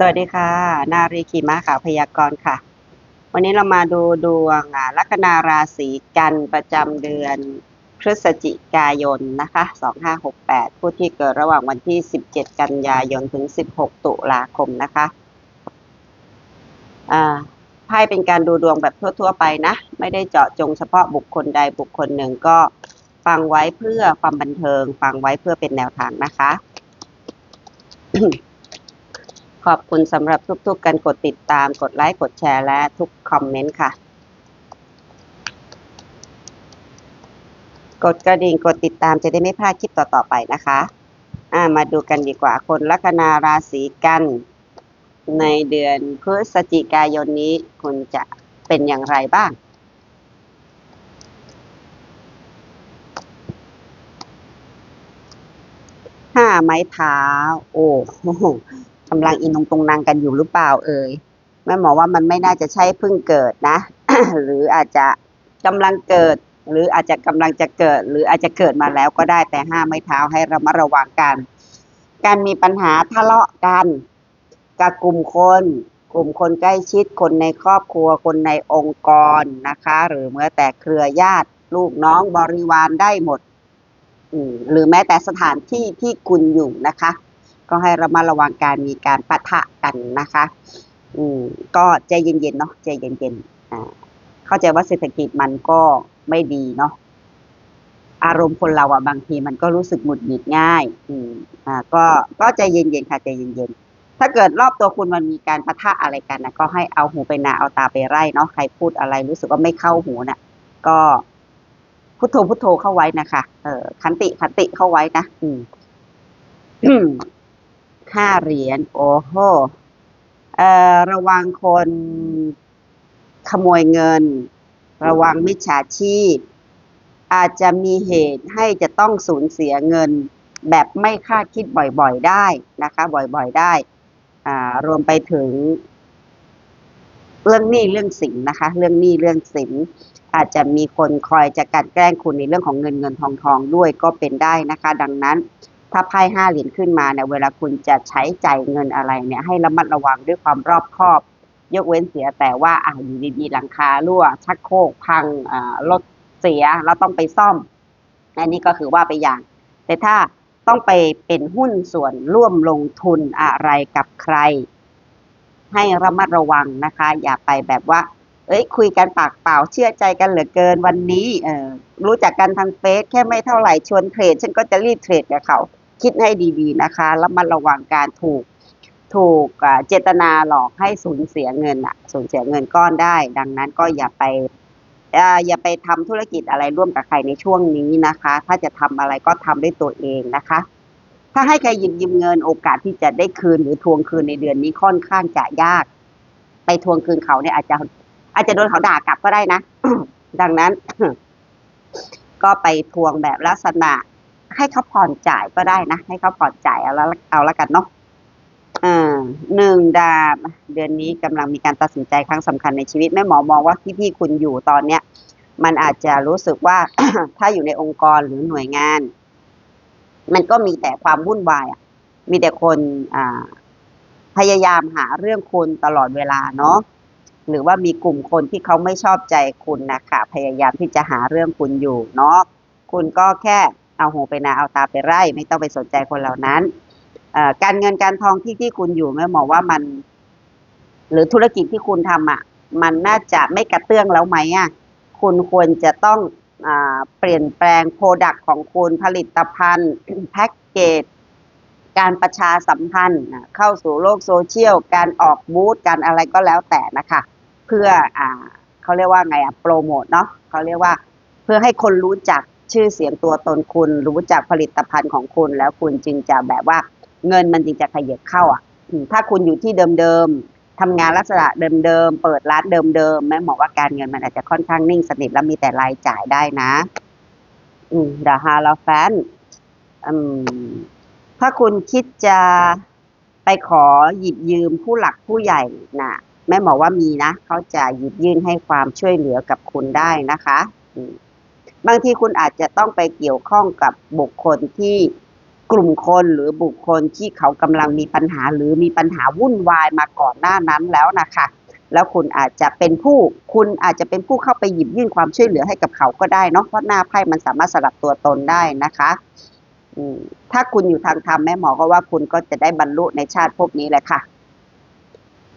สวัสดีค่ะ นารีขีมาขาวพยากรณ์ค่ะ วันนี้เรามาดูดวงอ่าลัคนาราศีกันประจำเดือนพฤศจิกายนนะคะ 2568 ผู้ที่เกิดระหว่างวันที่ 17 กันยายนถึง 16 ตุลาคมนะคะอ่าไพ่เป็นการดูดวงแบบทั่ว ๆ ไปนะ ไม่ได้เจาะจงเฉพาะบุคคลใดบุคคลหนึ่งก็ฟังไว้เพื่อความบันเทิง ฟังไว้เพื่อเป็นแนวทางนะคะ ขอบคุณสำหรับทุกๆการกดติดตาม กดไลค์ กดแชร์และทุกคอมเมนต์ค่ะ กดกระดิ่ง กดติดตามจะได้ไม่พลาดคลิปต่อๆไปนะคะอ่ามาดูกันดีกว่า คนลัคนาราศีกัน ในเดือนพฤศจิกายนนี้ คุณจะเป็นอย่างไรบ้างห้าไม้เท้า โอ้โห กำลังอินตรงตรงนางกันอยู่หรือเปล่าเอ่ยแม่หมอว่ามันไม่น่าจะใช่เพิ่งเกิดนะ หรืออาจจะกำลังเกิด หรืออาจจะกำลังจะเกิด หรืออาจจะเกิดมาแล้วก็ได้แต่ห้ามไม้เท้าให้ระมัดระวังกัน การมีปัญหาทะเลาะกันกับกลุ่มคน กลุ่มคนใกล้ชิดคนในครอบครัวคนในองค์กรนะคะ หรือเมื่อแต่เครือญาติลูกน้องบริวารได้หมดหรือแม้แต่สถานที่ที่คุณอยู่นะคะ ก็ให้ระมัดระวังการมีการปะทะกันนะคะ อืมก็ใจเย็นๆเนาะใจเย็นๆอ่าเข้าใจว่าเศรษฐกิจมันก็ไม่ดีเนาะอารมณ์คนเราอะบางทีมันก็รู้สึกหงุดหงิดง่าย อืมอ่า ก็ก็ใจเย็นๆค่ะใจเย็นๆถ้าเกิดรอบตัวคุณมันมีการปะทะอะไรกันนะก็ให้เอาหูไปนาเอาตาไปไร่เนาะใครพูดอะไรรู้สึกว่าไม่เข้าหูน่ะ ก็พุทโธพุทโธเข้าไว้นะคะ เออขันติขันติเข้าไว้นะ อืม ห้าเหรียญ โอ้โหเอ่อระวังคนขโมยเงิน ระวังมิจฉาชีพ อาจจะมีเหตุให้จะต้องสูญเสียเงิน แบบไม่คาดคิดบ่อยๆได้นะคะ บ่อยๆได้อ่ารวมไปถึง เรื่องหนี้เรื่องสินนะคะ เรื่องหนี้เรื่องสินอาจจะมีคนคอยจะกันแกล้งคุณในเรื่องของเงินเงินทองทองด้วยก็เป็นได้นะคะ ดังนั้น ถ้าไพ่ห้าเหรียญขึ้นมาเนี่ยเวลาคุณจะใช้จ่ายเงินอะไรเนี่ยให้ระมัดระวังด้วยความรอบคอบ ยกเว้นเสียแต่ว่าอ่าอยู่ดีๆหลังคารั่ว ชักโครกพังอ่ารถเสียแล้วต้องไปซ่อมอันนี้ก็คือว่าไปอย่าง แต่ถ้าต้องไปเป็นหุ้นส่วนร่วมลงทุนอะไรกับใคร ให้ระมัดระวังนะคะ อย่าไปแบบว่า เอ้ย คุยกันปากเปล่าเชื่อใจกันเหลือเกินวันนี้เออรู้จักกันทางเฟซแค่ไม่เท่าไหร่ชวนเทรดฉันก็จะรีบเทรดกับเขา คิดให้ดีๆนะคะแล้วมาระวังการถูกถูกเจตนาหลอกให้สูญเสียเงินอะสูญเสียเงินก้อนได้ ดังนั้นก็อย่าไปอย่าไปทำธุรกิจอะไรร่วมกับใครในช่วงนี้นะคะ ถ้าจะทำอะไรก็ทำด้วยตัวเองนะคะ ถ้าให้ใครยืมยืมเงินโอกาสที่จะได้คืนหรือทวงคืนในเดือนนี้ค่อนข้างจะยาก ไปทวงคืนเขาเนี่ยอาจจะอาจจะโดนเขาด่ากลับก็ได้นะ ดังนั้น ก็ไปทวงแบบลักษณะ ให้เขาผ่อนจ่ายก็ได้นะ ให้เขาผ่อนจ่ายเอาละเอาละกันเนาะอ่าหนึ่งดาบเดือนนี้กำลังมีการตัดสินใจครั้งสำคัญในชีวิตแม่หมอมองว่าที่พี่คุณอยู่ตอนเนี้ย มันอาจจะรู้สึกว่า ถ้าอยู่ในองค์กรหรือหน่วยงาน มันก็มีแต่ความวุ่นวายอะมีแต่คนอ่าพยายามหาเรื่องคุณตลอดเวลาเนาะหรือว่ามีกลุ่มคนที่เขาไม่ชอบใจคุณนะคะพยายามที่จะหาเรื่องคุณอยู่เนาะคุณก็แค่ เอาหูไปนาเอาตาไปไร่ ไม่ต้องไปสนใจคนเหล่านั้นการเงินการทองที่ที่คุณอยู่แม่หมอว่ามัน หรือธุรกิจที่คุณทำอะ มันน่าจะไม่กระเตื้องแล้วไหมอะคุณควรจะต้องอเปลี่ยนแปลงโปรดักต์ของคุณผลิตภัณฑ์แพ็กเกจการประชาสัมพันธ์เข้าสู่โลกโซเชียล การออกบูธการอะไรก็แล้วแต่นะคะ เพื่ออเขาเรียกว่าไงอะโปรโมทเนาะเขาเรียกว่าเพื่อให้คนรู้จัก ชื่อเสียงตัวตนคุณ รู้จักผลิตภัณฑ์ของคุณ แล้วคุณจึงจะแบบว่าเงินมันจึงจะขยับเข้าอะถ้าคุณอยู่ที่เดิมๆทำงานลักษณะเดิมๆเปิดร้านเดิมๆแม่หมอว่าการเงินมันอาจจะค่อนข้างนิ่งสนิทแล้วมีแต่รายจ่ายได้นะ อืมดาฮาลาแฟนอืมถ้าคุณคิดจะไปขอหยิบยืมผู้หลักผู้ใหญ่นะแม่หมอว่ามีนะเขาจะหยิบยื่นให้ความช่วยเหลือกับคุณได้นะคะอืม บางทีคุณอาจจะต้องไปเกี่ยวข้องกับบุคคลที่กลุ่มคนหรือบุคคลที่เขากำลังมีปัญหา หรือมีปัญหาวุ่นวายมาก่อนหน้านั้นแล้วนะคะแล้วคุณอาจจะเป็นผู้คุณอาจจะเป็นผู้เข้าไปหยิบยื่นความช่วยเหลือให้กับเขาก็ได้เนาะเพราะหน้าไพ่มันสามารถสลับตัวตนได้นะคะถ้าคุณอยู่ทางธรรมแม่หมอก็ว่าคุณก็จะได้บรรลุในชาติภพนี้แหละค่ะ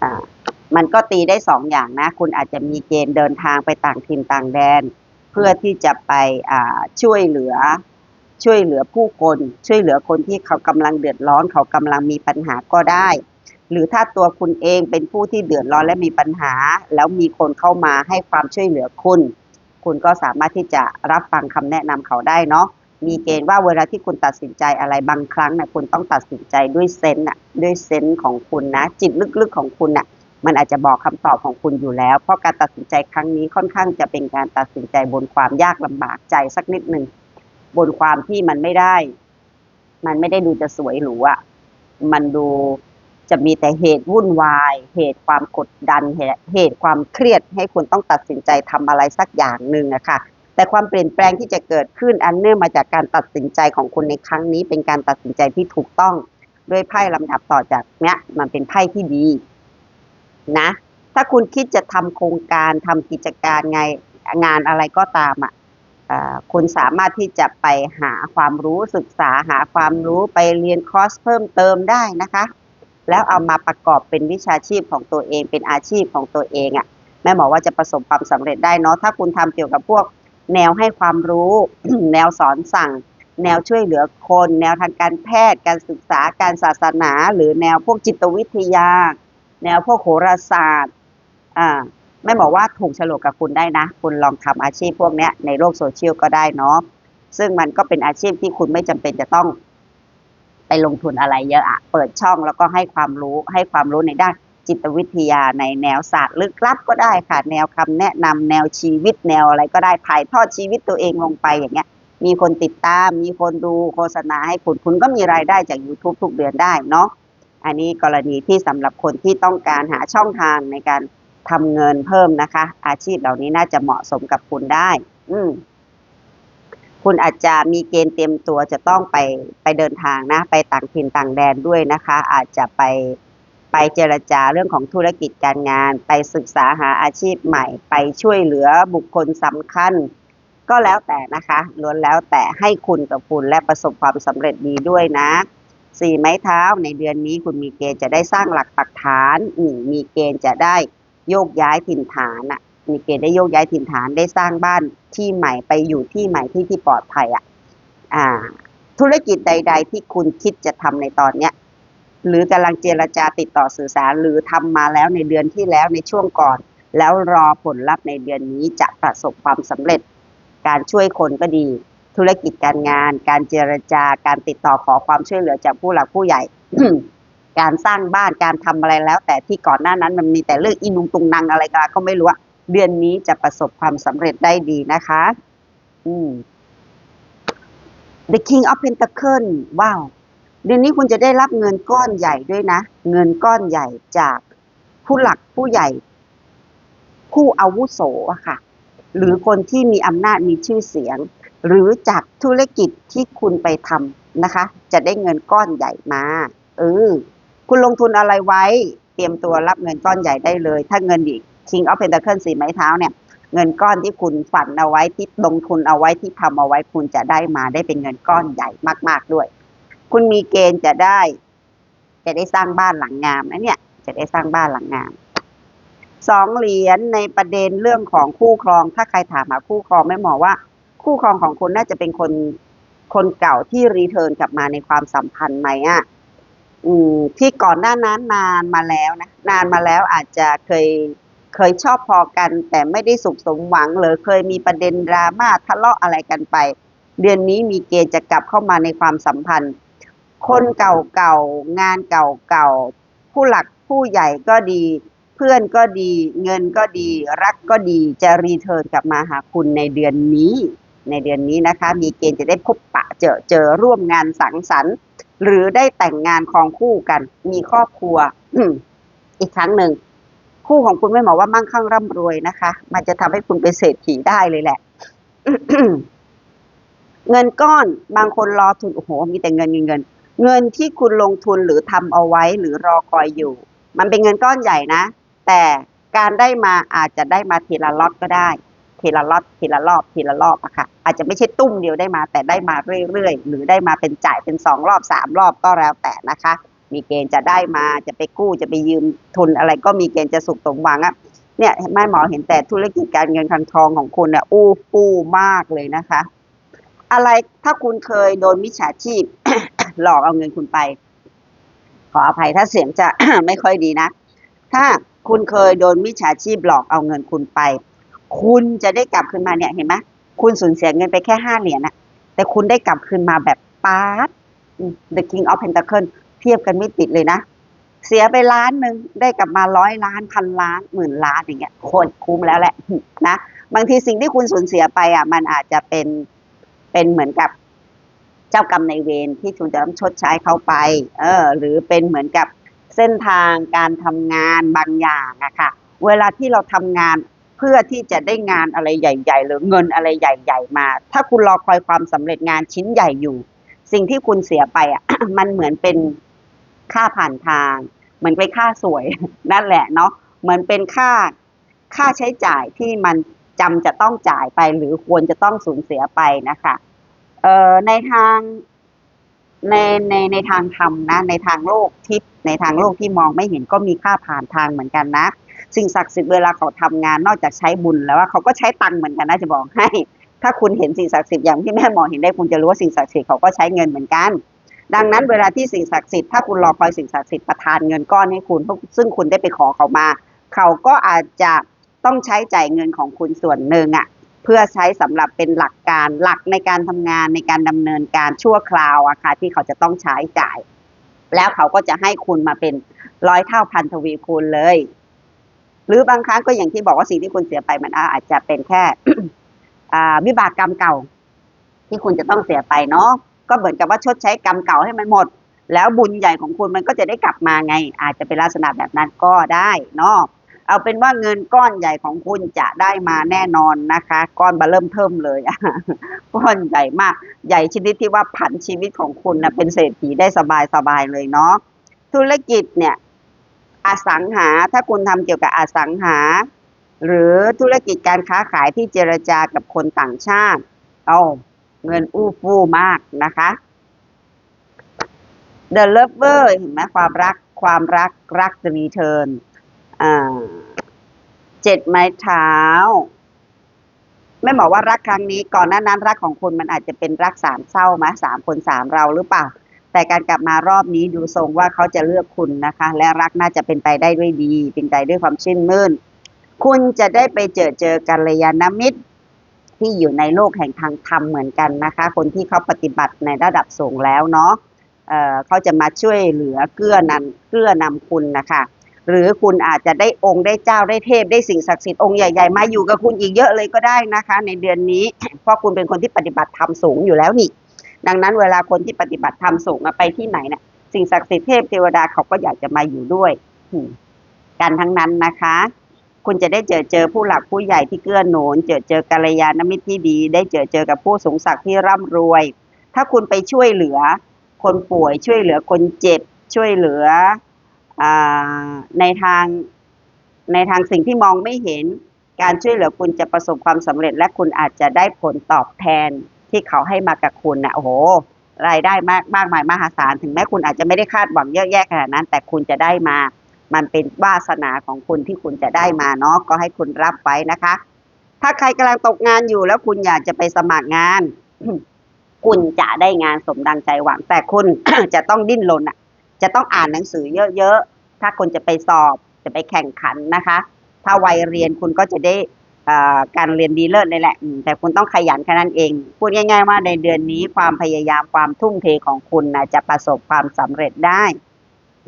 อ่ามันก็ตีได้สองอย่างนะ คุณอาจจะมีเกณฑ์เดินทางไปต่างถิ่นต่างแดน เพื่อที่จะไปช่วยเหลือช่วยเหลือผู้คน ช่วยเหลือคนที่เขากำลังเดือดร้อน เขากำลังมีปัญหาก็ได้ หรือถ้าตัวคุณเองเป็นผู้ที่เดือดร้อนและมีปัญหา แล้วมีคนเข้ามาให้ความช่วยเหลือคุณ คุณก็สามารถที่จะรับฟังคำแนะนำเขาได้เนาะมีเกณฑ์ว่าเวลาที่คุณตัดสินใจอะไรบางครั้งนะคุณต้องตัดสินใจด้วยเซนส์น่ะด้วยเซนส์ของคุณนะ จิตลึกๆของคุณน่ะ มันอาจจะบอกคำตอบของคุณอยู่แล้ว เพราะการตัดสินใจครั้งนี้ค่อนข้างจะเป็นการตัดสินใจบนความยากลำบากใจสักนิดหนึ่งบนความที่มันไม่ได้ มันไม่ได้ดูจะสวยหรูอะมันดูจะมีแต่เหตุวุ่นวาย เหตุความกดดัน เหตุความเครียดให้คุณต้องตัดสินใจทำอะไรสักอย่างหนึ่งอะค่ะ แต่ความเปลี่ยนแปลงที่จะเกิดขึ้นอันเนื่องมาจากการตัดสินใจของคุณในครั้งนี้ เป็นการตัดสินใจที่ถูกต้อง ด้วยไพ่ลำดับต่อจากเนี้ย มันเป็นไพ่ที่ดี นะ ถ้าคุณคิดจะทำโครงการทำกิจการไงงานอะไรก็ตามอะอ่อคุณสามารถที่จะไปหาความรู้ศึกษาหาความรู้ไปเรียนคอร์สเพิ่มเติมได้นะคะ แล้วเอามาประกอบเป็นวิชาชีพของตัวเอง เป็นอาชีพของตัวเองอะแม่หมอว่าจะประสบความสำเร็จได้เนาะถ้าคุณทำเกี่ยวกับพวกแนวให้ความรู้ แนวสอนสั่ง แนวช่วยเหลือคน แนวทางการแพทย์ การศึกษาการศาสนา หรือแนวพวกจิตวิทยา แนวพวกโหราศาสตร์อ่าไม่บอกว่าถูกฉลกกับคุณได้นะ คุณลองทำอาชีพพวกเนี้ยในโลกโซเชียลก็ได้เนาะซึ่งมันก็เป็นอาชีพที่คุณไม่จำเป็นจะต้อง ไปลงทุนอะไรเยอะอะเปิดช่องแล้วก็ให้ความรู้ให้ความรู้ในด้านจิตวิทยาในแนวศาสตร์ลึกลับก็ได้ค่ะ แนวคำแนะนำแนวชีวิตแนวอะไรก็ได้ถ่ายทอดชีวิตตัวเองลงไปอย่างเงี้ย มีคนติดตาม มีคนดูโฆษณาให้คุณคุณก็มีรายได้จาก YouTube ทุกเดือนได้เนาะ อันนี้กรณีที่สำหรับคนที่ต้องการหาช่องทางในการทำเงินเพิ่มนะคะ อาชีพเหล่านี้น่าจะเหมาะสมกับคุณได้ อืคุณอาจจะมีเกณฑ์เตรียมตัวจะต้องไปไปเดินทางนะ ไปต่างถิ่นต่างแดนด้วยนะคะ อาจจะไปไปเจรจาเรื่องของธุรกิจการงาน ไปศึกษาหาอาชีพใหม่ ไปช่วยเหลือบุคคลสำคัญ ก็แล้วแต่นะคะล้วนแล้วแต่ให้คุณกับคุณและประสบความสำเร็จดีด้วยนะ สี่ไม้เท้าในเดือนนี้คุณมีเกณฑ์จะได้สร้างหลักปักฐานอืมมีเกณฑ์จะได้โยกย้ายถิ่นฐานอะมีเกณฑ์ได้โยกย้ายถิ่นฐานได้สร้างบ้านที่ใหม่ไปอยู่ที่ใหม่ที่ที่ปลอดภัยอะอ่า ธุรกิจใด ๆ ที่คุณคิดจะทำในตอนเนี้ยหรือกำลังเจรจาติดต่อสื่อสารหรือทำมาแล้วในเดือนที่แล้วในช่วงก่อน แล้วรอผลลัพธ์ในเดือนนี้จะประสบความสำเร็จ การช่วยคนก็ดี ธุรกิจการงาน การเจรจาการติดต่อขอความช่วยเหลือจากผู้หลักผู้ใหญ่ การสร้างบ้านการทำอะไรแล้ว แต่ที่ก่อนหน้านั้นมันมีแต่เรื่องอินุงตุงนังอะไรกันก็ไม่รู้เดือนนี้จะประสบความสำเร็จได้ดีนะคะ อืม The King of Pentacle ว้าว เดือนนี้คุณจะได้รับเงินก้อนใหญ่ด้วยนะ เงินก้อนใหญ่จากผู้หลักผู้ใหญ่ ผู้อาวุโสอะค่ะ หรือคนที่มีอำนาจมีชื่อเสียง หรือจากธุรกิจที่คุณไปทำนะคะ จะได้เงินก้อนใหญ่มาเออคุณลงทุนอะไรไว้ เตรียมตัวรับเงินก้อนใหญ่ได้เลย ถ้าเงินอีก King of Pentacle สีไม้เท้าเนี่ยเงินก้อนที่คุณฝันเอาไว้ที่ลงทุนเอาไว้ที่ทำเอาไว้คุณจะได้มาได้เป็นเงินก้อนใหญ่มาก ๆด้วย คุณมีเกณฑ์จะได้ จะได้สร้างบ้านหลังงามนะเนี่ย จะได้สร้างบ้านหลังงามสองเหรียญในประเด็นเรื่องของคู่ครอง ถ้าใครถามหาคู่ครองไม่หมอว่า คู่ครองของคุณน่าจะเป็นคนคนเก่าที่รีเทิร์นกลับมาในความสัมพันธ์ไหมอะอืมที่ก่อนหน้านั้นนานมาแล้วนะนานมาแล้วอาจจะเคยเคยชอบพอกัน แต่ไม่ได้สุขสมหวังหรือเคยมีประเด็นดราม่าทะเลาะอะไรกันไป เดือนนี้มีเกณฑ์จะกลับเข้ามาในความสัมพันธ์ คนเก่าๆงานเก่าๆผู้หลักผู้ใหญ่ก็ดี เพื่อนก็ดี เงินก็ดี รักก็ดีจะรีเทิร์นกลับมาหาคุณในเดือนนี้ ในเดือนนี้นะคะ มีเกณฑ์จะได้พบปะเจอเจอร่วมงานสังสรรค์ หรือได้แต่งงานครองคู่กัน มีครอบครัวอีกครั้งหนึ่งคู่ของคุณไม่หมายว่ามั่งคั่งร่ำรวยนะคะ มันจะทำให้คุณเป็นเศรษฐีได้เลยแหละเงินก้อนบางคนรอทุนโอ้โห มีแต่เงินเงินเงิน เงินที่คุณลงทุนหรือทำเอาไว้หรือรอคอยอยู่ มันเป็นเงินก้อนใหญ่นะ แต่การได้มาอาจจะได้มาทีละล็อตก็ได้ ทีละล็อตทีละรอบทีละรอบอะค่ะอาจจะไม่ใช่ตุ้มเดียวได้มา แต่ได้มาเรื่อยๆ หรือได้มาเป็นจ่ายเป็นสองรอบสามรอบก็แล้วแต่นะคะ มีเกณฑ์จะได้มาจะไปกู้จะไปยืมทุนอะไรก็มีเกณฑ์จะสุขสมหวังอะเนี่ยแม่หมอเห็นแต่ธุรกิจการเงินการทองของคุณเนี่ยอู้ฟู่มากเลยนะคะ อะไรถ้าคุณเคยโดนมิจฉาชีพ หลอกเอาเงินคุณไป ขออภัยถ้าเสียงจะ ไม่ค่อยดีนะ ถ้าคุณเคยโดนมิจฉาชีพหลอกเอาเงินคุณไป คุณจะได้กลับคืนมาเนี่ยเห็นไหมคุณสูญเสียเงินไปแค่ห้าเหรียญนะแต่คุณได้กลับคืนมาแบบป๊าดอืม The King of Pentacle เทียบกันไม่ติดเลยนะ เสียไปล้านหนึ่งได้กลับมาร้อยล้านพันล้านหมื่นล้านอย่างเงี้ยโคตรคุ้มแล้วแหละนะบางทีสิ่งที่คุณสูญเสียไปอะ มันอาจจะเป็นเป็นเหมือนกับเจ้ากรรมในเวรที่คุณจะต้องชดใช้เขาไป เออ หรือเป็นเหมือนกับเส้นทางการทำงานบางอย่างอะค่ะ เวลาที่เราทำงาน พื่อที่จะได้งานอะไรใหญ่ ๆ หรือเงินอะไรใหญ่ ๆ มา ถ้าคุณรอคอยความสำเร็จงานชิ้นใหญ่อยู่ สิ่งที่คุณเสียไปอะมันเหมือนเป็นค่าผ่านทาง เหมือนไปค่าสวยนั่นแหละเนาะเหมือนเป็นค่าค่าใช้จ่ายที่มันจำจะต้องจ่ายไป หรือควรจะต้องสูญเสียไปนะคะเอ่อในทางในในในทางธรรมนะ ในทางโลกทิพย์ในทางโลกที่มองไม่เห็นก็มีค่าผ่านทางเหมือนกันนะ สิ่งศักดิ์สิทธิ์เวลาเขาทำงานนอกจากใช้บุญแล้วว่าเขาก็ใช้ตังค์เหมือนกันนะจะบอกให้ ถ้าคุณเห็นสิ่งศักดิ์สิทธิ์อย่างที่แม่หมอเห็นได้คุณจะรู้ว่าสิ่งศักดิ์สิทธิ์เขาก็ใช้เงินเหมือนกัน ดังนั้นเวลาที่สิ่งศักดิ์สิทธิ์ถ้าคุณรอคอยสิ่งศักดิ์สิทธิ์ประทานเงินก้อนให้คุณซึ่งคุณได้ไปขอเขามา เขาก็อาจจะต้องใช้จ่ายเงินของคุณส่วนหนึ่งอะเพื่อใช้สำหรับเป็นหลักการหลักในการทำงานในการดำเนินการชั่วคราวอะค่ะที่เขาจะต้องใช้จ่าย แล้วเขาก็จะให้คุณมาเป็นร้อยเท่าพันทวีคูณเลย หรือบางครั้งก็อย่างที่บอกว่าสิ่งที่คุณเสียไปมันอาจจะเป็นแค่วิบากกรรมเก่า ที่คุณจะต้องเสียไปเนาะก็เหมือนกับว่าชดใช้กรรมเก่าให้มันหมด แล้วบุญใหญ่ของคุณมันก็จะได้กลับมาไง อาจจะเป็นลักษณะแบบนั้นก็ได้เนาะเอาเป็นว่าเงินก้อนใหญ่ของคุณจะได้มาแน่นอนนะคะ ก้อนมาเริ่มเทิมเลยก้อนใหญ่มากใหญ่ชนิดที่ว่าผันชีวิตของคุณนะเป็นเศรษฐีได้สบายสบายเลยเนาะธุรกิจเนี่ย อสังหา ถ้าคุณทำเกี่ยวกับอสังหา หรือธุรกิจการค้าขายที่เจรจากับคนต่างชาติ เอาเงินอู้ฟู่มากนะคะ The Lover เห็นไหมความรักความรักรักจะรีเทิร์นอ่าเจ็ดไม้เท้าไม่บอกว่ารักครั้งนี้ก่อนหน้านั้นรักของคุณมันอาจจะเป็นรักสามเศร้าไหมสามคนสามเราหรือเปล่า แต่การกลับมารอบนี้ดูทรงว่าเขาจะเลือกคุณนะคะ และรักน่าจะเป็นไปได้ด้วยดี เป็นไปด้วยความชื่นมื่น คุณจะได้ไปเจอเจอกัลยาณมิตร ที่อยู่ในโลกแห่งทางธรรมเหมือนกันนะคะ คนที่เขาปฏิบัติในระดับสูงแล้วเนาะเเขาจะมาช่วยเหลือเกื้อนำเกื้อนำคุณนะคะหรือคุณอาจจะได้องค์ได้เจ้าได้เทพได้สิ่งศักดิ์สิทธิ์องค์ใหญ่ๆ มาอยู่กับคุณอีกเยอะเลยก็ได้นะคะ ในเดือนนี้ เพราะคุณเป็นคนที่ปฏิบัติธรรมสูงอยู่แล้วนี่ ดังนั้นเวลาคนที่ปฏิบัติธรรมสูงไปที่ไหนเนี่ยสิ่งศักดิ์สิทธิ์เทพเทวดาเขาก็อยากจะมาอยู่ด้วยกันทั้งนั้นนะคะ คุณจะได้เจอเจอผู้หลักผู้ใหญ่ที่เกื้อหนุนเจอเจอกัลยาณมิตรที่ดี ได้เจอเจอกับผู้สูงศักดิ์ที่ร่ำรวย ถ้าคุณไปช่วยเหลือ คนป่วยช่วยเหลือคนเจ็บช่วยเหลืออในทางในทางสิ่งที่มองไม่เห็นการช่วยเหลือคุณจะประสบความสำเร็จ และคุณอาจจะได้ผลตอบแทน ที่เขาให้มากับคุณนะโอ้โห รายได้มากมากมายมหาศาล ถึงแม้คุณอาจจะไม่ได้คาดหวังเยอะแยะขนาดนั้น แต่คุณจะได้มา มันเป็นวาสนาของคุณที่คุณจะได้มาเนาะก็ให้คุณรับไว้นะคะ ถ้าใครกำลังตกงานอยู่แล้วคุณอยากจะไปสมัครงาน คุณจะได้งานสมดังใจหวัง แต่คุณจะต้องดิ้นรนอะ จะต้องอ่านหนังสือเยอะๆถ้าคุณจะไปสอบจะไปแข่งขันนะคะ ถ้าวัยเรียนคุณก็จะได้ การเรียนดีเลิศเลยแหละ แต่คุณต้องขยันแค่นั้นเอง พูดง่ายๆว่าในเดือนนี้ความพยายามความทุ่มเทของคุณนะจะประสบความสำเร็จได้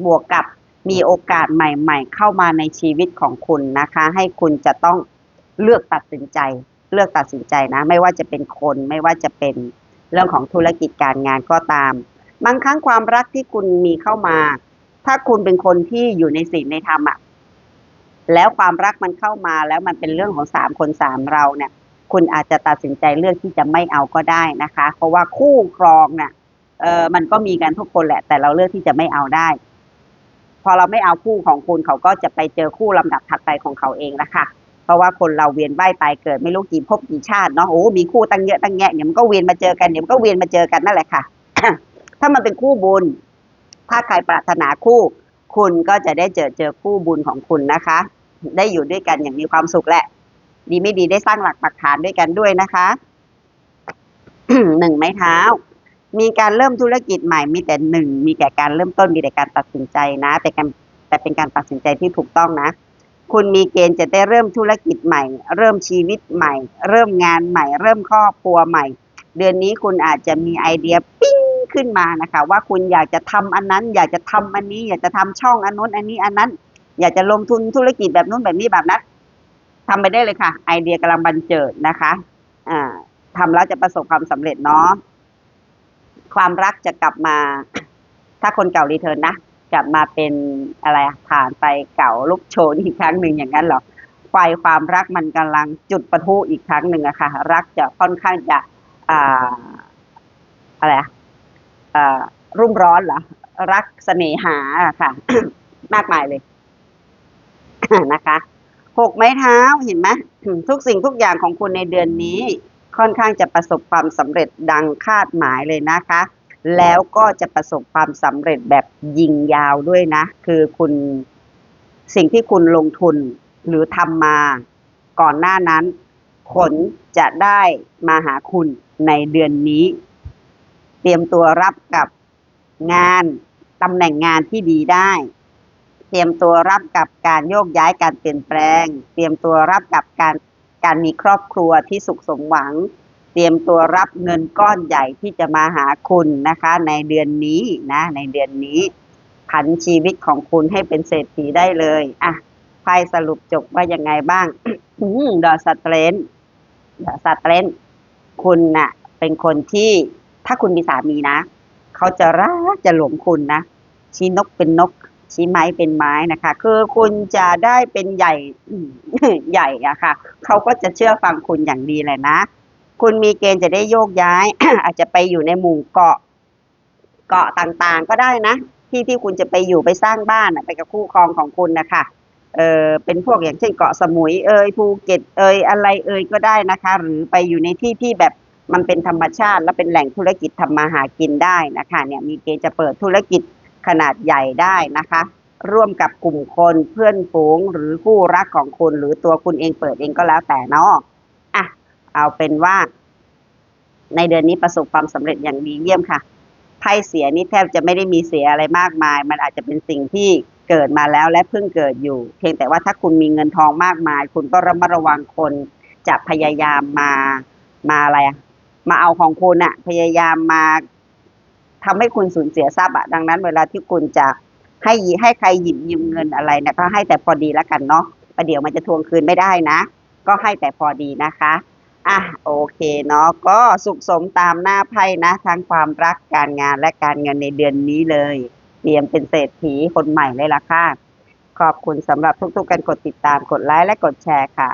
บวกกับมีโอกาสใหม่ๆ เข้ามาในชีวิตของคุณนะคะ ให้คุณจะต้องเลือกตัดสินใจ เลือกตัดสินใจนะ ไม่ว่าจะเป็นคนไม่ว่าจะเป็นเรื่องของธุรกิจการงานก็ตาม บางครั้งความรักที่คุณมีเข้ามา ถ้าคุณเป็นคนที่อยู่ในศีลในธรรมอะ แล้วความรักมันเข้ามาแล้วมันเป็นเรื่องของสามคนสามเราเนี่ย คุณอาจจะตัดสินใจเลือกที่จะไม่เอาก็ได้นะคะ เพราะว่าคู่ครองเนี่ยเออมันก็มีกันทุกคนแหละ แต่เราเลือกที่จะไม่เอาได้ พอเราไม่เอาคู่ของคุณเขาก็จะไปเจอคู่ลำดับถัดไปของเขาเองละค่ะเพราะว่าคนเราเวียนว่ายตายเกิดไม่รู้กี่ภพกี่ชาติเนาะโอ้มีคู่ตั้งเยอะตั้งแยะเดี๋ยวมันก็เวียนมาเจอกันเดี๋ยวมันก็เวียนมาเจอกันนั่นแหละค่ะ ถ้ามันเป็นคู่บุญ ถ้าใครปรารถนาคู่ คุณก็จะได้เจอเจอคู่บุญของคุณนะคะ ได้อยู่ด้วยกันอย่างมีความสุขแหละ ดีไม่ดีได้สร้างหลักปักฐานด้วยกันด้วยนะคะหนึ่งไม้เท้า มีการเริ่มธุรกิจใหม่มีแต่หนึ่งมีแต่การเริ่มต้นมีแต่การตัดสินใจนะ แต่การแต่เป็นการตัดสินใจที่ถูกต้องนะ คุณมีเกณฑ์จะได้เริ่มธุรกิจใหม่ เริ่มชีวิตใหม่ เริ่มงานใหม่ เริ่มครอบครัวใหม่ เดือนนี้คุณอาจจะมีไอเดียปิ้ ขึ้นมานะคะ ว่าคุณอยากจะทำอันนั้น อยากจะทำอันนี้ อยากจะทำช่องอันนู้นอันนี้อันนั้น อยากจะลงทุนธุรกิจแบบนู้นแบบนี้แบบนั้นทำไปได้เลยค่ะ ไอเดียกำลังบันเจิดนะคะอ่าทำแล้วจะประสบความสำเร็จเนาะความรักจะกลับมา ถ้าคนเก่ารีเทิร์นนะกลับมาเป็นอะไรผ่านไปเก่าลุกโชนอีกครั้งหนึ่งอย่างนั้นหรอไฟความรักมันกำลังจุดประทุอีกครั้งหนึ่งอะค่ะ รักจะค่อนข้างจะอ่าอะไรอะ รุ่มร้อนเหรอ รักเสน่หาค่ะ มากมายเลยนะคะหกไม้เท้าเห็นไหมทุกสิ่งทุกอย่างของคุณในเดือนนี้ ค่อนข้างจะประสบความสำเร็จดังคาดหมายเลยนะคะ แล้วก็จะประสบความสำเร็จแบบยิงยาวด้วยนะ คือคุณสิ่งที่คุณลงทุนหรือทำมาก่อนหน้านั้นผลจะได้มาหาคุณในเดือนนี้ เตรียมตัวรับกับงานตำแหน่งงานที่ดีได้ เตรียมตัวรับกับการโยกย้ายการเปลี่ยนแปลง เตรียมตัวรับกับการการมีครอบครัวที่สุขสมหวัง เตรียมตัวรับเงินก้อนใหญ่ที่จะมาหาคุณนะคะ ในเดือนนี้นะ ในเดือนนี้ผันชีวิตของคุณให้เป็นเศรษฐีได้เลยอะไพ่สรุปจบว่ายังไงบ้างดอสเตรนดอสเตรนคุณน่ะเป็นคนที่ ถ้าคุณมีสามีนะ เขาจะรักจะหลงคุณนะ ชี้นกเป็นนก ชี้ไม้เป็นไม้นะคะ คือคุณจะได้เป็นใหญ่ใหญ่อะค่ะ เขาก็จะเชื่อฟังคุณอย่างดีเลยนะ คุณมีเกณฑ์จะได้โยกย้าย อาจจะไปอยู่ในหมู่เกาะ เกาะต่างๆ ก็ได้นะ ที่ที่คุณจะไปอยู่ไปสร้างบ้านไปกับคู่ครองของคุณนะคะเออเป็นพวกอย่างเช่นเกาะสมุยเอยภูเก็ตเอยอะไรเอยก็ได้นะคะ หรือไปอยู่ในที่ที่แบบ มันเป็นธรรมชาติ และเป็นแหล่งธุรกิจทำมาหากินได้นะคะเนี่ยมีเกณฑ์จะเปิดธุรกิจขนาดใหญ่ได้นะคะ ร่วมกับกลุ่มคนเพื่อนฝูงหรือคู่รักของคุณหรือตัวคุณเองเปิดเองก็แล้วแต่เนาะอะเอาเป็นว่า ในเดือนนี้ประสบความสำเร็จอย่างดีเยี่ยมค่ะไพ่เสียนี่แทบจะไม่ได้มีเสียอะไรมากมาย มันอาจจะเป็นสิ่งที่เกิดมาแล้วและเพิ่งเกิดอยู่ เพียงแต่ว่าถ้าคุณมีเงินทองมากมาย คุณก็ระมัดระวังคนจะพยายามมามาอะไรอะ มาเอาของคุณอะพยายามมาทำให้คุณสูญเสียทรัพย์อะดังนั้น เวลาที่คุณจะให้ให้ใครหยิบยืมเงินอะไรเนะก็ให้แต่พอดีแล้วกันเนาะประเดี๋ยวมันจะทวงคืนไม่ได้นะ ก็ให้แต่พอดีนะคะอะโอเคเนาะก็สุขสมตามหน้าไพ่นะทั้งความรักการงานและการเงินในเดือนนี้เลย เตรียมเป็นเศรษฐีคนใหม่เลยล่ะค่ะ ขอบคุณสำหรับทุกๆการกดติดตามกดไลค์และกดแชร์ค่ะ